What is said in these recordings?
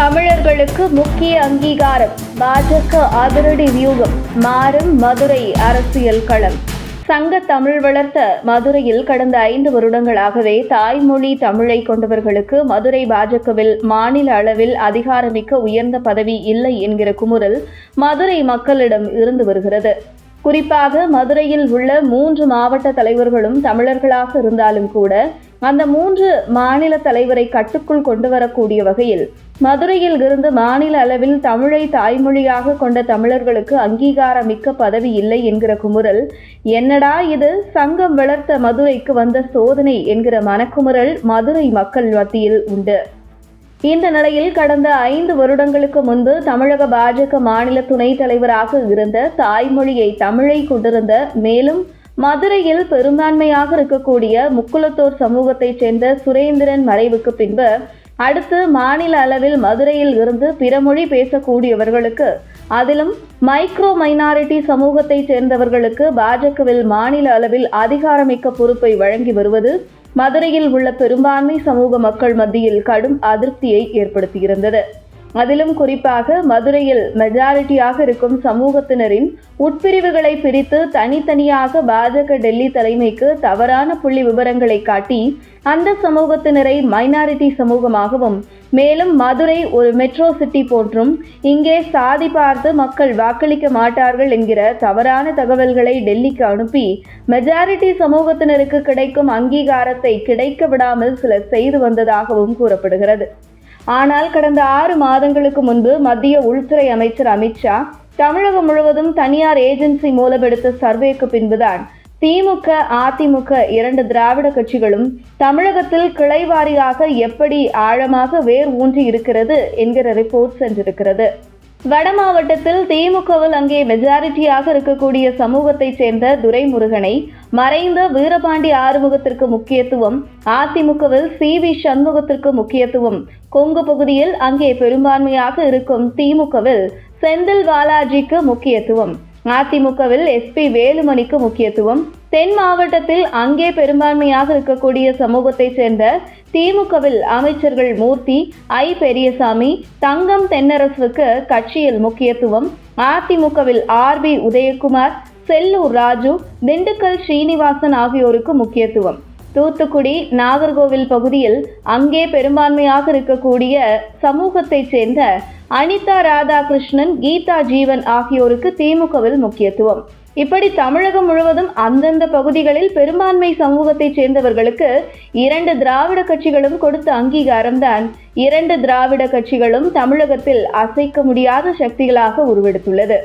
தமிழர்களுக்கு முக்கிய அங்கீகாரம். பாஜக அதிரடி வியூகம். மாறும் மதுரை அரசியல் களம். சங்க தமிழ் வளர்த்த மதுரையில் கடந்த ஐந்து வருடங்களாகவே தாய்மொழி தமிழை கொண்டவர்களுக்கு மதுரை பாஜகவில் மாநில அளவில் அதிகாரமிக்க உயர்ந்த பதவி இல்லை என்கிற குமுறல் மதுரை மக்களிடம் இருந்து வருகிறது. குறிப்பாக மதுரையில் உள்ள மூன்று மாவட்ட தலைவர்களும் தமிழர்களாக இருந்தாலும் கூட அந்த மூன்று மாநில தலைவரை கட்டுக்குள் கொண்டு வரக்கூடிய வகையில் மதுரையில் இருந்து மாநில அளவில் தமிழை தாய்மொழியாக கொண்ட தமிழர்களுக்கு அங்கீகாரமிக்க பதவி இல்லை என்கிற குமுறல் என்னடா இது? சங்கம் வளர்த்த மதுரைக்கு வந்த சோதனை என்கிற மனக்குமுறல் மதுரை மக்கள் மத்தியில் உண்டு. இந்த நிலையில் கடந்த ஐந்து வருடங்களுக்கு முன்பு தமிழக பாஜக மாநில துணைத் தலைவராக இருந்த தாய்மொழியை தமிழை கொண்டிருந்த மேலும் மதுரையில் பெரும்பான்மையாக இருக்கக்கூடிய முக்குலத்தோர் சமூகத்தைச் சேர்ந்த சுரேந்திரன் மறைவுக்கு பின்பு அடுத்து மாநில அளவில் மதுரையில் இருந்து பிற மொழி பேசக்கூடியவர்களுக்கு அதிலும் மைக்ரோ மைனாரிட்டி சமூகத்தைச் சேர்ந்தவர்களுக்கு பாஜகவில் மாநில அளவில் அதிகாரமிக்க பொறுப்பை வழங்கி வருவது மதுரையில் உள்ள பெரும்பான்மை சமூக மக்கள் மத்தியில் கடும் அதிருப்தியை ஏற்படுத்தியிருந்தது. அதிலும் குறிப்பாக மதுரையில் மெஜாரிட்டியாக இருக்கும் சமூகத்தினரின் உட்பிரிவுகளை பிரித்து தனித்தனியாக பாஜக டெல்லி தலைமைக்கு தவறான புள்ளி விவரங்களை காட்டி அந்த சமூகத்தினரை மைனாரிட்டி சமூகமாகவும் மேலும் மதுரை ஒரு மெட்ரோ சிட்டி போன்றும் இங்கே சாதி பார்த்து மக்கள் வாக்களிக்க மாட்டார்கள் என்கிற தவறான தகவல்களை டெல்லிக்கு அனுப்பி மெஜாரிட்டி சமூகத்தினருக்கு கிடைக்கும் அங்கீகாரத்தை கிடைக்க விடாமல் சிலர் செய்து வந்ததாகவும் கூறப்படுகிறது. ஆனால் கடந்த ஆறு மாதங்களுக்கு முன்பு மத்திய உள்துறை அமைச்சர் அமித்ஷா தமிழகம் முழுவதும் தனியார் ஏஜென்சி மூலம் எடுத்த சர்வேக்கு பின்புதான் திமுக அதிமுக இரண்டு திராவிட கட்சிகளும் தமிழகத்தில் கிளைவாரியாக எப்படி ஆழமாக வேர் ஊன்றி இருக்கிறது என்கிற ரிப்போர்ட் சென்றிருக்கிறது. வட மாவட்டத்தில் திமுகவில் அங்கே மெஜாரிட்டியாக இருக்கக்கூடிய சமூகத்தைச் சேர்ந்த துரைமுருகனை மறைந்த வீரபாண்டி ஆறுமுகத்திற்கு முக்கியத்துவம் அதிமுகவில் சி வி சண்முகத்திற்கு முக்கியத்துவம். கொங்கு பகுதியில் அங்கே பெரும்பான்மையாக இருக்கும் திமுகவில் செந்தில் பாலாஜிக்கு முக்கியத்துவம். அதிமுகவில் எஸ்பி வேலுமணிக்கு முக்கியத்துவம். தென் மாவட்டத்தில் அங்கே பெரும்பான்மையாக இருக்கக்கூடிய சமூகத்தைச் சேர்ந்த திமுகவில் அமைச்சர்கள் மூர்த்தி ஐ பெரியசாமி தங்கம் தென்னரசுக்கு கட்சியில் முக்கியத்துவம். அதிமுகவில் ஆர் பி உதயகுமார் செல்லூர் ராஜு திண்டுக்கல் ஸ்ரீனிவாசன் ஆகியோருக்கு முக்கியத்துவம். தூத்துக்குடி நாகர்கோவில் பகுதியில் அங்கே பெரும்பான்மையாக இருக்கக்கூடிய சமூகத்தைச் சேர்ந்த அனிதா ராதாகிருஷ்ணன் கீதா ஜீவன் ஆகியோருக்கு திமுகவில் முக்கியத்துவம். இப்படி தமிழகம் முழுவதும் அந்தந்த பகுதிகளில் பெரும்பான்மை சமூகத்தைச் சேர்ந்தவர்களுக்கு இரண்டு திராவிட கட்சிகளும் கொடுத்த அங்கீகாரம்தான். இரண்டு திராவிட கட்சிகளும் தமிழகத்தில் அசைக்க முடியாத சக்திகளாக உருவெடுத்துள்ளது.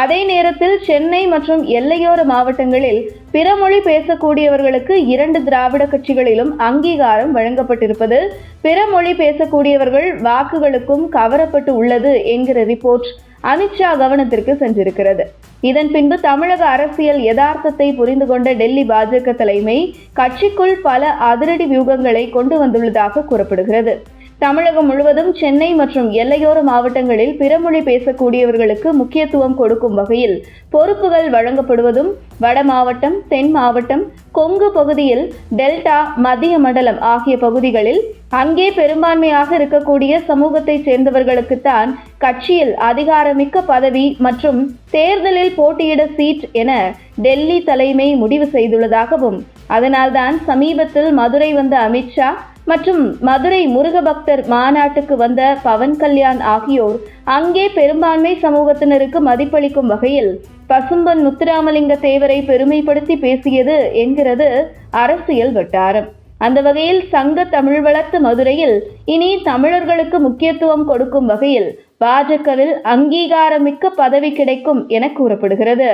அதே நேரத்தில் சென்னை மற்றும் எல்லையோர மாவட்டங்களில் பிற மொழி பேசக்கூடியவர்களுக்கு இரண்டு திராவிட கட்சிகளிலும் அங்கீகாரம் வழங்கப்பட்டிருப்பது பிற மொழி பேசக்கூடியவர்கள் வாக்குகளுக்கும் கவரப்பட்டு உள்ளது என்கிற ரிப்போர்ட் அமித்ஷா கவனத்திற்கு சென்றிருக்கிறது. இதன் பின்பு தமிழக அரசியல் யதார்த்தத்தை புரிந்து கொண்ட டெல்லி பாஜக தலைமை கட்சிக்குள் பல அதிரடி வியூகங்களை கொண்டு வந்துள்ளதாக கூறப்படுகிறது. தமிழகம் முழுவதும் சென்னை மற்றும் எல்லையோர மாவட்டங்களில் பிறமொழி பேசக்கூடியவர்களுக்கு முக்கியத்துவம் கொடுக்கும் வகையில் பொறுப்புகள் வழங்கப்படுவதும் வட மாவட்டம் தென் மாவட்டம் கொங்கு பகுதியில் டெல்டா மத்திய மண்டலம் ஆகிய பகுதிகளில் அங்கே பெரும்பான்மையாக இருக்கக்கூடிய சமூகத்தைச் சேர்ந்தவர்களுக்குத்தான் கட்சியில் அதிகாரமிக்க பதவி மற்றும் தேர்தலில் போட்டியிட சீட் என டெல்லி தலைமை முடிவு செய்துள்ளதாகவும் அதனால்தான் சமீபத்தில் மதுரை வந்த அமித்ஷா மற்றும் மதுரை முருக பக்தர் மாநாட்டுக்கு வந்த பவன் கல்யாண் ஆகியோர் அங்கே பெரும்பான்மை சமூகத்தினருக்கு மதிப்பளிக்கும் வகையில் பசும்பன் முத்துராமலிங்க தேவரை பெருமைப்படுத்தி பேசியது என்கிறது அரசியல் வட்டாரம். அந்த வகையில் சங்க தமிழ் வளர்த்து மதுரையில் இனி தமிழர்களுக்கு முக்கியத்துவம் கொடுக்கும் வகையில் பாஜகவில் அங்கீகாரமிக்க பதவி கிடைக்கும் என கூறப்படுகிறது.